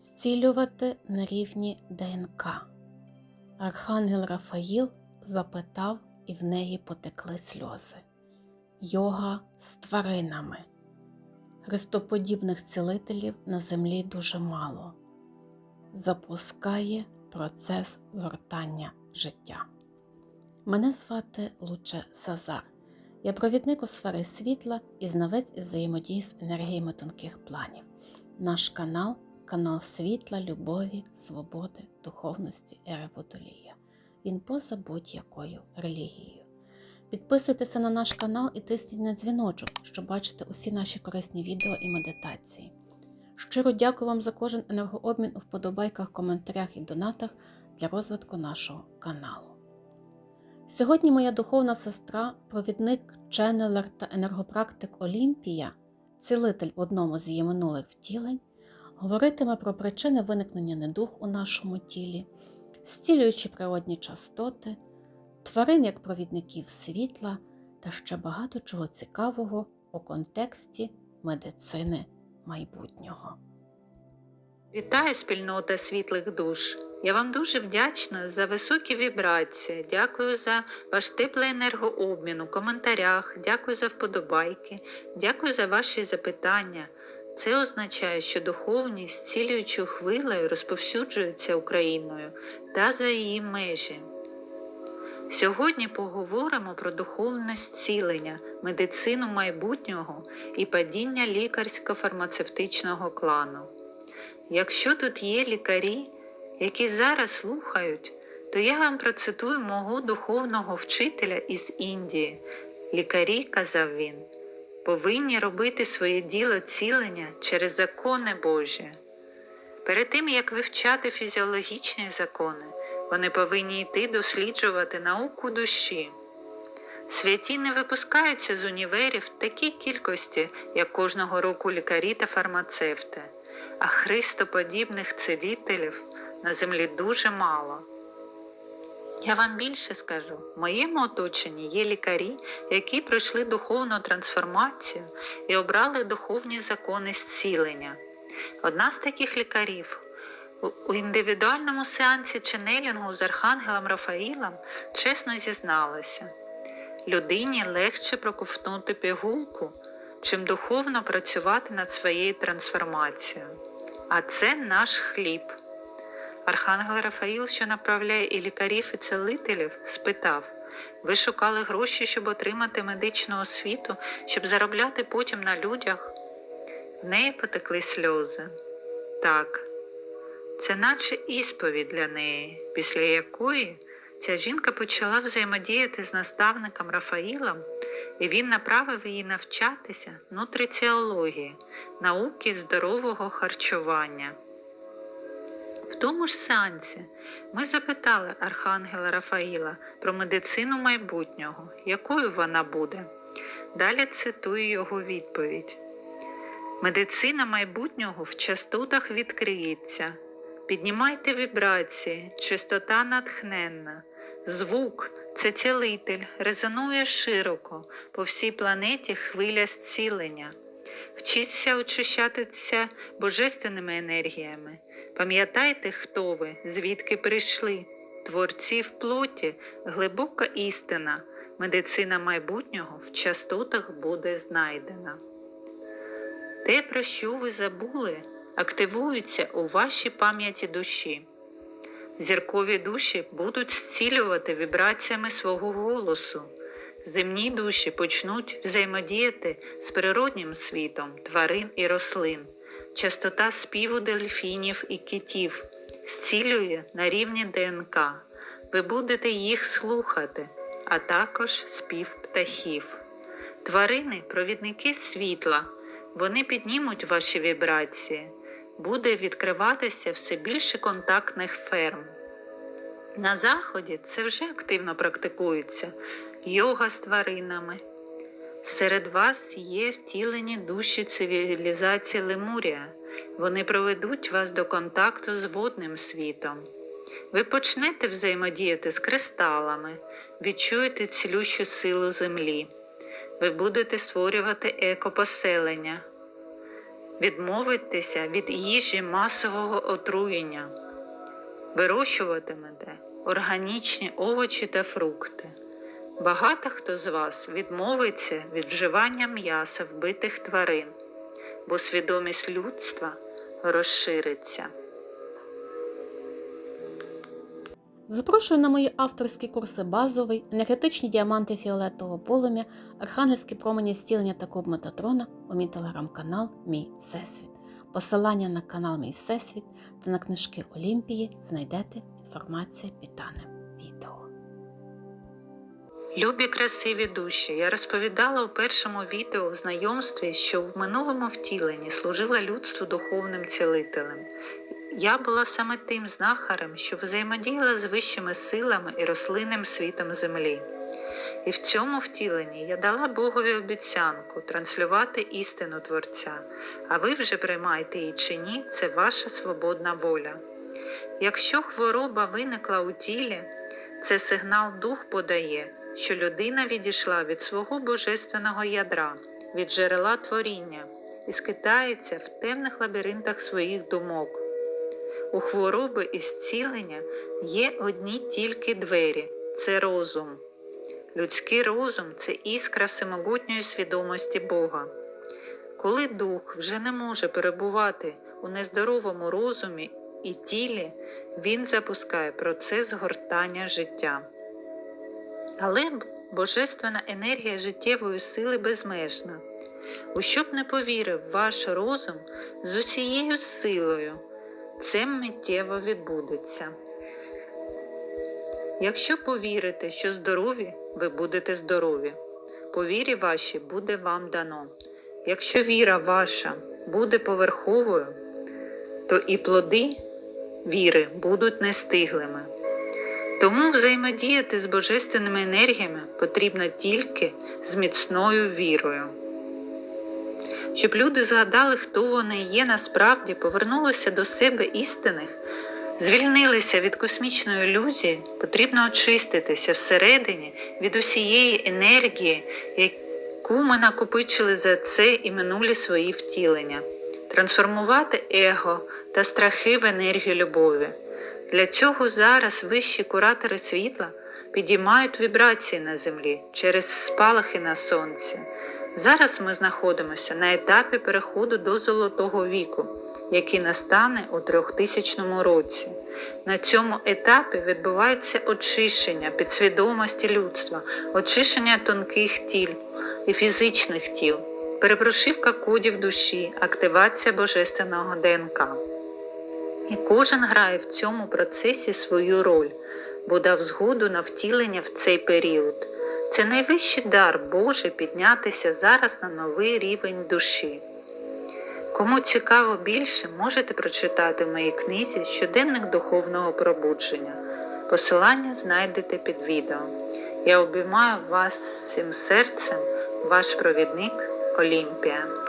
Зцілювати на рівні ДНК. Архангел Рафаїл запитав, і в неї потекли сльози. Йога з тваринами. Христоподібних цілителів на землі дуже мало. Запускає процес згортання життя. Мене звати Луче Сазар. Я провідник у сфери світла і знавець із взаємодії з енергіями тонких планів. Наш канал канал світла, любові, свободи, духовності ери Водолія. Він поза будь-якою релігією. Підписуйтеся на наш канал і тисніть на дзвіночок, щоб бачити усі наші корисні відео і медитації. Щиро дякую вам за кожен енергообмін у вподобайках, коментарях і донатах для розвитку нашого каналу. Сьогодні моя духовна сестра, провідник, ченелер та енергопрактик Олімпія, цілитель в одному з її минулих втілень, говоритиме про причини виникнення недух у нашому тілі, зцілюючи природні частоти, тварин як провідників світла та ще багато чого цікавого у контексті медицини майбутнього. Вітаю спільнота світлих душ. Я вам дуже вдячна за високі вібрації. Дякую за ваш теплий енергообмін у коментарях, дякую за вподобайки, дякую за ваші запитання. Це означає, що духовність зцілюючою хвилею розповсюджується Україною та за її межі. Сьогодні поговоримо про духовне зцілення, медицину майбутнього і падіння лікарсько-фармацевтичного клану. Якщо тут є лікарі, які зараз слухають, то я вам процитую мого духовного вчителя із Індії. Лікарі, казав він, повинні робити своє діло цілення через закони Божі. Перед тим, як вивчати фізіологічні закони, вони повинні йти досліджувати науку душі. Святі не випускаються з універів в такій кількості, як кожного року лікарі та фармацевти, а христоподібних цілителів на землі дуже мало. Я вам більше скажу, в моєму оточенні є лікарі, які пройшли духовну трансформацію і обрали духовні закони зцілення. Одна з таких лікарів у- індивідуальному сеансі ченелінгу з Архангелом Рафаїлом чесно зізналася. Людині легше проковтнути пігулку, чим духовно працювати над своєю трансформацією. А це наш хліб. Архангел Рафаїл, що направляє і лікарів, і целителів, спитав: ви шукали гроші, щоб отримати медичну освіту, щоб заробляти потім на людях? В неї потекли сльози. Так, це наче ісповідь для неї, після якої ця жінка почала взаємодіяти з наставником Рафаїлом, і він направив її навчатися нутриціології, науки здорового харчування. Тому ж сеансі ми запитали Архангела Рафаїла про медицину майбутнього, якою вона буде. Далі цитую його відповідь. Медицина майбутнього в частотах відкриється. Піднімайте вібрації, чистота натхненна. Звук це цілитель, резонує широко, по всій планеті хвиля зцілення. Вчіться очищатися божественними енергіями. Пам'ятайте, хто ви, звідки прийшли. Творці в плоті, глибока істина, медицина майбутнього в частотах буде знайдена. Те, про що ви забули, активується у вашій пам'яті душі. Зіркові душі будуть зцілювати вібраціями свого голосу. Земні душі почнуть взаємодіяти з природнім світом тварин і рослин. Частота співу дельфінів і китів зцілює на рівні ДНК. Ви будете їх слухати, а також спів птахів. Тварини провідники світла. Вони піднімуть ваші вібрації. Буде відкриватися все більше контактних ферм. На Заході це вже активно практикується йога з тваринами. Серед вас є втілені душі цивілізації Лемурія. Вони проведуть вас до контакту з водним світом. Ви почнете взаємодіяти з кристалами, відчуєте цілющу силу землі. Ви будете створювати екопоселення. відмовитися від їжі масового отруєння, вирощуватимете органічні овочі та фрукти. Багато хто з вас відмовиться від вживання м'яса вбитих тварин, бо свідомість людства розшириться. Запрошую на мої авторські курси базовий, енергетичні діаманти фіолетового полум'я, архангельські промені зцілення та куб Метатрона у мій телеграм-канал Мій Всесвіт. Посилання на канал Мій Всесвіт та на книжки Олімпії знайдете інформація під даним відео. Любі красиві душі, я розповідала у першому відео в знайомстві, що в минулому втіленні служила людству духовним цілителем. Я була саме тим знахарем, що взаємодіяла з вищими силами і рослинним світом землі. І в цьому втіленні я дала Богові обіцянку транслювати істину Творця, а ви вже приймайте її чи ні, це ваша свободна воля. Якщо хвороба виникла у тілі, це сигнал дух подає, що людина відійшла від свого божественного ядра, від джерела творіння і скитається в темних лабіринтах своїх думок. У хвороби і зцілення є одні тільки двері це розум. Людський розум це іскра всемогутньої свідомості Бога. Коли дух вже не може перебувати у нездоровому розумі і тілі, він запускає процес згортання життя. Але божественна енергія життєвої сили безмежна. У що б не повірив ваш розум з усією силою, це миттєво відбудеться. Якщо повірите, що здорові, ви будете здорові. По вірі вашій буде вам дано. Якщо віра ваша буде поверховою, то і плоди віри будуть нестиглими. Тому взаємодіяти з божественними енергіями потрібно тільки з міцною вірою. Щоб люди згадали, хто вони є насправді, повернулися до себе істинних, звільнилися від космічної ілюзії, потрібно очиститися всередині від усієї енергії, яку ми накопичили за це і минулі свої втілення, трансформувати его та страхи в енергію любові. Для цього зараз вищі куратори світла підіймають вібрації на землі через спалахи на сонці. Зараз ми знаходимося на етапі переходу до золотого віку, який настане у 3000 році. На цьому етапі відбувається очищення підсвідомості людства, очищення тонких тіл і фізичних тіл, перепрошивка кодів душі, активація божественного ДНК. І кожен грає в цьому процесі свою роль, бо дав згоду на втілення в цей період. Це найвищий дар Божий піднятися зараз на новий рівень душі. Кому цікаво більше, можете прочитати в моїй книзі Щоденник духовного пробудження. Посилання знайдете під відео. Я обіймаю вас всім серцем, ваш провідник Олімпія.